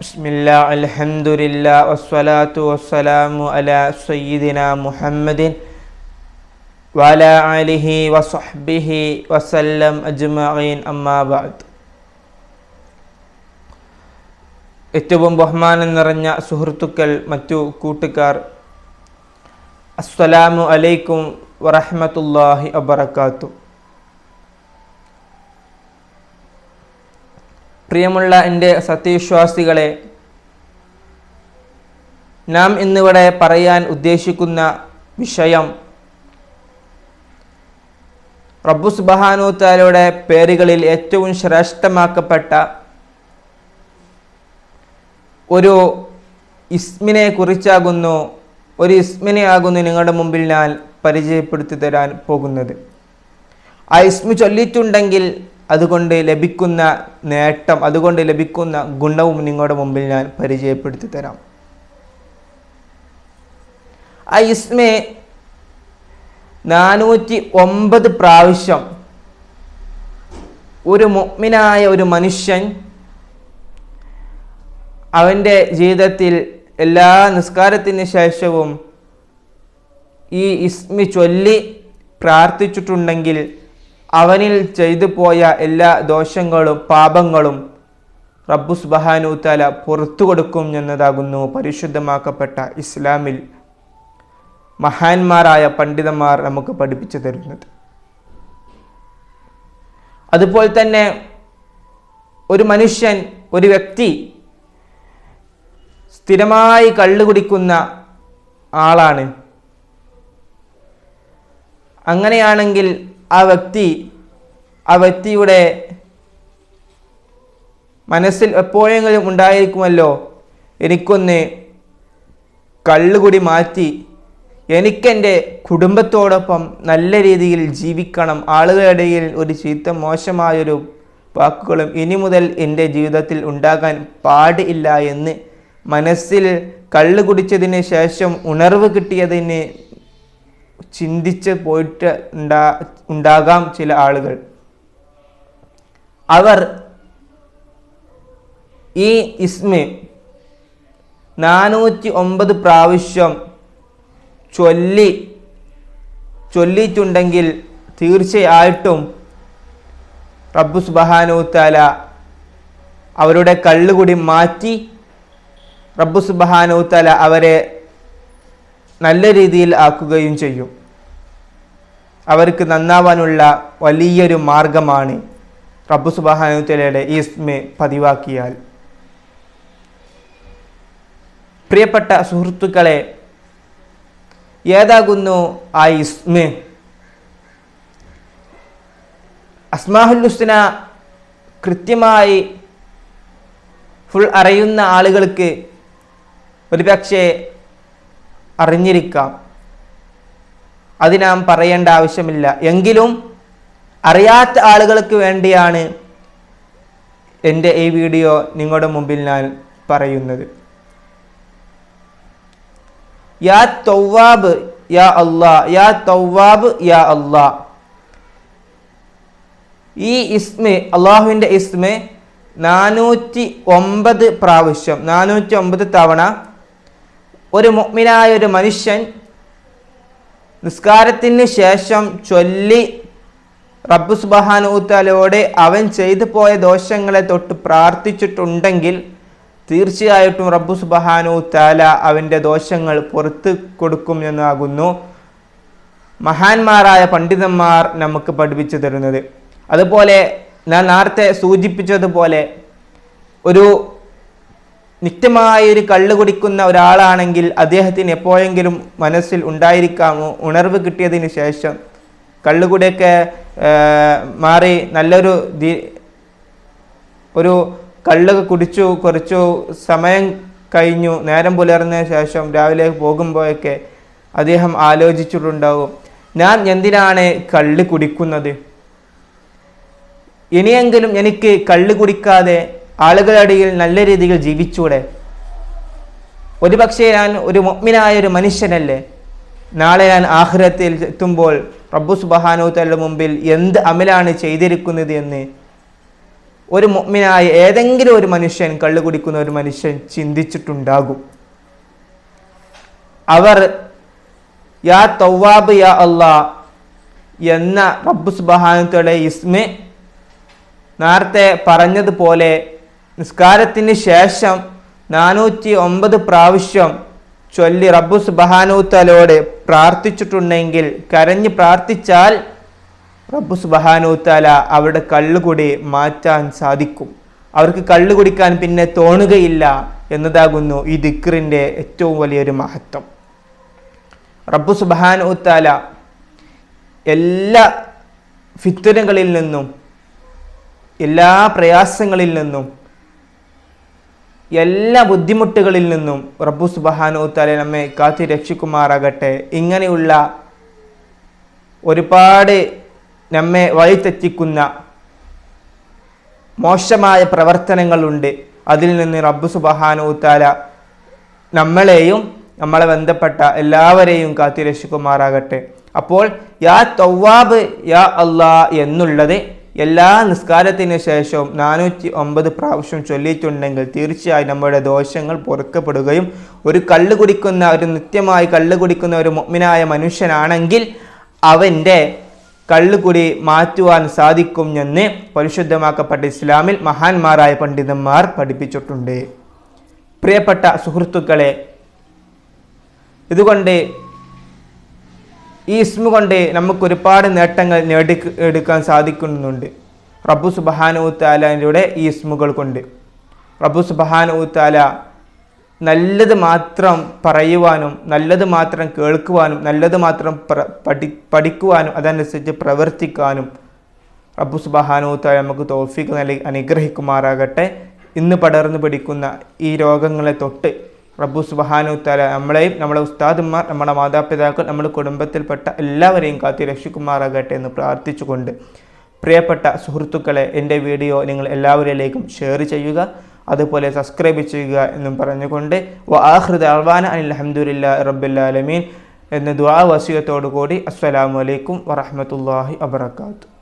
ബിസ്മില്ലാ അൽഹംദുലില്ലാ വസ്സലാത്തു വസ്സലാമു അലാ സയ്യിദിന മുഹമ്മദിൻ വല അലിഹി വസ്ഹബിഹി വസല്ലം അജ്മഈൻ അമ്മാബാദ് ഏറ്റവും ബഹുമാനം നിറഞ്ഞ സുഹൃത്തുക്കൾ മറ്റു കൂട്ടുകാർ അസ്സലാമു അലൈക്കും വറഹമത്തല്ലാഹി വബർക്കാത്തു പ്രിയമുള്ള എന്റെ സത്യവിശ്വാസികളെ നാം ഇന്നിവിടെ പറയാൻ ഉദ്ദേശിക്കുന്ന വിഷയം റബ്ബു സുബഹാനൂത്താലയുടെ പേരുകളിൽ ഏറ്റവും ശ്രേഷ്ഠമാക്കപ്പെട്ട ഒരു ഇസ്മിനെ കുറിച്ചാകുന്നു ഒരു ഇസ്മിനെ ആകുന്നു നിങ്ങളുടെ മുമ്പിൽ ഞാൻ പരിചയപ്പെടുത്തി തരാൻ പോകുന്നത്. ആ ഇസ്മി ചൊല്ലിയിട്ടുണ്ടെങ്കിൽ അതുകൊണ്ട് ലഭിക്കുന്ന നേട്ടം അതുകൊണ്ട് ലഭിക്കുന്ന ഗുണവും നിങ്ങളുടെ മുമ്പിൽ ഞാൻ പരിചയപ്പെടുത്തി തരാം ആ ഇസ്മെ നാനൂറ്റി ഒമ്പത് പ്രാവശ്യം ഒരു മുഗ്മിനായ ഒരു മനുഷ്യൻ അവന്റെ ജീവിതത്തിൽ എല്ലാ നിസ്കാരത്തിന് ശേഷവും ഈ ഇസ്മി ചൊല്ലി പ്രാർത്ഥിച്ചിട്ടുണ്ടെങ്കിൽ അവനിൽ ചെയ്തു പോയ എല്ലാ ദോഷങ്ങളും പാപങ്ങളും റബ്ബു സുബഹാനൂത്താല പുറത്തു കൊടുക്കും എന്നതാകുന്നു പരിശുദ്ധമാക്കപ്പെട്ട ഇസ്ലാമിൽ മഹാന്മാരായ പണ്ഡിതന്മാർ നമുക്ക് പഠിപ്പിച്ചു തരുന്നത്. അതുപോലെ തന്നെ ഒരു മനുഷ്യൻ ഒരു വ്യക്തി സ്ഥിരമായി കള്ളു കുടിക്കുന്ന ആളാണ്. അങ്ങനെയാണെങ്കിൽ ആ വ്യക്തി ആ വ്യക്തിയുടെ മനസ്സിൽ എപ്പോഴെങ്കിലും ഉണ്ടായിരിക്കുമല്ലോ? എനിക്കൊന്ന് കള്ളുകൂടി മാറ്റി എനിക്കെന്റെ കുടുംബത്തോടൊപ്പം നല്ല രീതിയിൽ ജീവിക്കണം. ആളുകളുടെ ഇടയിൽ ഒരു ചീത്ത മോശമായൊരു വാക്കുകളും ഇനി മുതൽ എന്റെ ജീവിതത്തിൽ ഉണ്ടാകാൻ പാടില്ല എന്ന് മനസ്സിൽ കള്ളു കുടിച്ചതിന് ശേഷം ഉണർവ് കിട്ടിയതിന് ചിന്തിച്ച് പോയിട്ട് ഉണ്ടാ ഉണ്ടാകാം ചില ആളുകൾ. അവർ ഈ ഇസ്മ നാനൂറ്റി ഒമ്പത് പ്രാവശ്യം ചൊല്ലി ചൊല്ലിയിട്ടുണ്ടെങ്കിൽ തീർച്ചയായിട്ടും റബ്ബു സുബഹാനൂത്താല അവരുടെ കള്ളുകൂടി മാറ്റി റബ്ബു സുബഹാനൂത്താല അവരെ നല്ല രീതിയിൽ ആക്കുകയും ചെയ്യും. അവർക്ക് നന്നാവാനുള്ള വലിയൊരു മാർഗമാണ് റബ്ബു സുബാനുത്തലയുടെ ഈ ഇസ്മ പതിവാക്കിയാൽ. പ്രിയപ്പെട്ട സുഹൃത്തുക്കളെ ഏതാകുന്നു ആ ഇസ്മ? അസ്മാഹുല്ലുസ്ന കൃത്യമായി ഫുൾ അറിയുന്ന ആളുകൾക്ക് ഒരുപക്ഷെ അറിഞ്ഞിരിക്കാം. അത് നാം പറയേണ്ട ആവശ്യമില്ല. എങ്കിലും അറിയാത്ത ആളുകൾക്ക് വേണ്ടിയാണ് എന്റെ ഈ വീഡിയോ നിങ്ങളുടെ മുമ്പിൽ ഞാൻ പറയുന്നത്. യാ തൗവാബ് യാ അള്ളാ യാ തൗവാബ് യാ അള്ളാ ഈ ഇസ്മ അള്ളാഹുവിന്റെ ഇസ്മ നാനൂറ്റി ഒമ്പത് പ്രാവശ്യം നാനൂറ്റി ഒമ്പത് തവണ ഒരു മുഗ്മിനായ ഒരു മനുഷ്യൻ നിസ്കാരത്തിന് ശേഷം ചൊല്ലി റബ്ബു സുബഹാനൂത്താലോട് അവൻ ചെയ്തു പോയ ദോഷങ്ങളെ തൊട്ട് പ്രാർത്ഥിച്ചിട്ടുണ്ടെങ്കിൽ തീർച്ചയായിട്ടും റബ്ബു സുബഹാനൂത്താല അവന്റെ ദോഷങ്ങൾ പുറത്ത് കൊടുക്കും എന്നാകുന്നു. മഹാന്മാരായ പണ്ഡിതന്മാർ നമുക്ക് പഠിപ്പിച്ചു തരുന്നത്. അതുപോലെ ഞാൻ നേരത്തെ സൂചിപ്പിച്ചതുപോലെ ഒരു നിത്യമായ ഒരു കള്ള് കുടിക്കുന്ന ഒരാളാണെങ്കിൽ അദ്ദേഹത്തിന് എപ്പോഴെങ്കിലും മനസ്സിൽ ഉണ്ടായിരിക്കാമോ? ഉണർവ് കിട്ടിയതിന് ശേഷം കള്ളുകുടിയൊക്കെ മാറി നല്ലൊരു ഒരു കള്ളൊക്കെ കുടിച്ചു കുറച്ചു സമയം കഴിഞ്ഞു നേരം പുലർന്ന ശേഷം രാവിലെ പോകുമ്പോഴൊക്കെ അദ്ദേഹം ആലോചിച്ചിട്ടുണ്ടാവും ഞാൻ എന്തിനാണ് കള്ള് കുടിക്കുന്നത്? ഇനിയെങ്കിലും എനിക്ക് കള്ള് കുടിക്കാതെ ആളുകളുടെ ഇടയിൽ നല്ല രീതിയിൽ ജീവിച്ചൂടെ? ഒരുപക്ഷെ ഞാൻ ഒരു മൊഗ്മിനായ ഒരു മനുഷ്യനല്ലേ? നാളെ ഞാൻ ആഹ്രത്തിൽ എത്തുമ്പോൾ റബ്ബു സുബഹാനോത്തയുടെ മുമ്പിൽ എന്ത് അമലാണ് ചെയ്തിരിക്കുന്നത് എന്ന് ഒരു മൊഗ്മിനായ ഏതെങ്കിലും ഒരു മനുഷ്യൻ കള്ളു കുടിക്കുന്ന ഒരു മനുഷ്യൻ ചിന്തിച്ചിട്ടുണ്ടാകും. അവർ യാ തൗവാബ് യാ അള്ളാ എന്ന റബ്ബു സുബഹാനത്തോടെ ഇസ്മ നേരത്തെ പറഞ്ഞതുപോലെ നിസ്കാരത്തിന് ശേഷം നാനൂറ്റി ഒമ്പത് പ്രാവശ്യം ചൊല്ലി റബ്ബു സുബഹാനൂത്തലോട് പ്രാർത്ഥിച്ചിട്ടുണ്ടെങ്കിൽ കരഞ്ഞ് പ്രാർത്ഥിച്ചാൽ റബ്ബു സുബഹാനൂത്താല അവരുടെ കള്ളുകുടി മാറ്റാൻ സാധിക്കും. അവർക്ക് കള്ളു കുടിക്കാൻ പിന്നെ തോന്നുകയില്ല എന്നതാകുന്നു ഈ ദിക്റിന്റെ ഏറ്റവും വലിയൊരു മഹത്വം. റബ്ബു സുബഹാനൂത്താല എല്ലാ ഫിത്തുനകളിൽ നിന്നും എല്ലാ പ്രയാസങ്ങളിൽ നിന്നും എല്ലാ ബുദ്ധിമുട്ടുകളിൽ നിന്നും റബ്ബു സുബഹാനൂത്താലെ നമ്മെ കാത്തി രക്ഷിക്കുമാറാകട്ടെ. ഇങ്ങനെയുള്ള ഒരുപാട് നമ്മെ വഴിതെറ്റിക്കുന്ന മോശമായ പ്രവർത്തനങ്ങളുണ്ട്. അതിൽ നിന്ന് റബ്ബു സുബഹാനൂത്താല നമ്മളെയും നമ്മളെ ബന്ധപ്പെട്ട എല്ലാവരെയും കാത്തി രക്ഷിക്കുമാറാകട്ടെ. അപ്പോൾ യാ തൗവാബ് യാ അള്ളാ എന്നുള്ളത് എല്ലാ നിസ്കാരത്തിന് ശേഷവും നാനൂറ്റി ഒമ്പത് പ്രാവശ്യം ചൊല്ലിയിട്ടുണ്ടെങ്കിൽ തീർച്ചയായും നമ്മുടെ ദോഷങ്ങൾ പൊറുക്കപ്പെടുകയും ഒരു കള്ള് കുടിക്കുന്ന ഒരു നിത്യമായി കള്ള് കുടിക്കുന്ന ഒരു മുഗ്മിനായ മനുഷ്യനാണെങ്കിൽ അവന്റെ കള്ളുകുടി മാറ്റുവാൻ സാധിക്കും എന്ന് പരിശുദ്ധമാക്കപ്പെട്ട ഇസ്ലാമിൽ മഹാന്മാരായ പണ്ഡിതന്മാർ പഠിപ്പിച്ചിട്ടുണ്ട്. പ്രിയപ്പെട്ട സുഹൃത്തുക്കളെ ഇതുകൊണ്ട് ഈ ഇസ്മ കൊണ്ട് നമുക്ക് ഒരുപാട് നേട്ടങ്ങൾ നേടി എടുക്കാൻ സാധിക്കുന്നുണ്ട്. റബ്ബു സുബഹാനുത്താലയുടെ ഈ ഇസ്മുകൾ കൊണ്ട്. റബ്ബു സുബഹാനുത്താല നല്ലത് മാത്രം പറയുവാനും നല്ലത് മാത്രം കേൾക്കുവാനും നല്ലത് മാത്രം പഠി പഠിക്കുവാനും അതനുസരിച്ച് പ്രവർത്തിക്കാനും റബ്ബു സുബഹാനുത്താല നമുക്ക് തോഫിക്ക് നൽകി അനുഗ്രഹിക്കുമാറാകട്ടെ. ഇന്ന് പടർന്നു പിടിക്കുന്ന ഈ രോഗങ്ങളെ തൊട്ട് റബ്ബു സുബഹാനുത്താല നമ്മളെയും നമ്മളെ ഉസ്താദുമാർ നമ്മുടെ മാതാപിതാക്കൾ നമ്മുടെ കുടുംബത്തിൽപ്പെട്ട എല്ലാവരെയും കാത്തി രക്ഷിക്കുമാറാകട്ടെ എന്ന് പ്രാർത്ഥിച്ചുകൊണ്ട് പ്രിയപ്പെട്ട സുഹൃത്തുക്കളെ എന്റെ വീഡിയോ നിങ്ങൾ എല്ലാവരിലേക്കും ഷെയർ ചെയ്യുക അതുപോലെ സബ്സ്ക്രൈബ് ചെയ്യുക എന്നും പറഞ്ഞുകൊണ്ട് ആഹൃദ അൽവാന അനിൽ അഹമ്മദില്ല റബ്ബുല്ലാലമീൻ എന്ന ദ്വാ വസീയത്തോടു കൂടി അസ്സലാമലൈക്കും വറഹമത്തല്ലാഹി വബർക്കാത്തു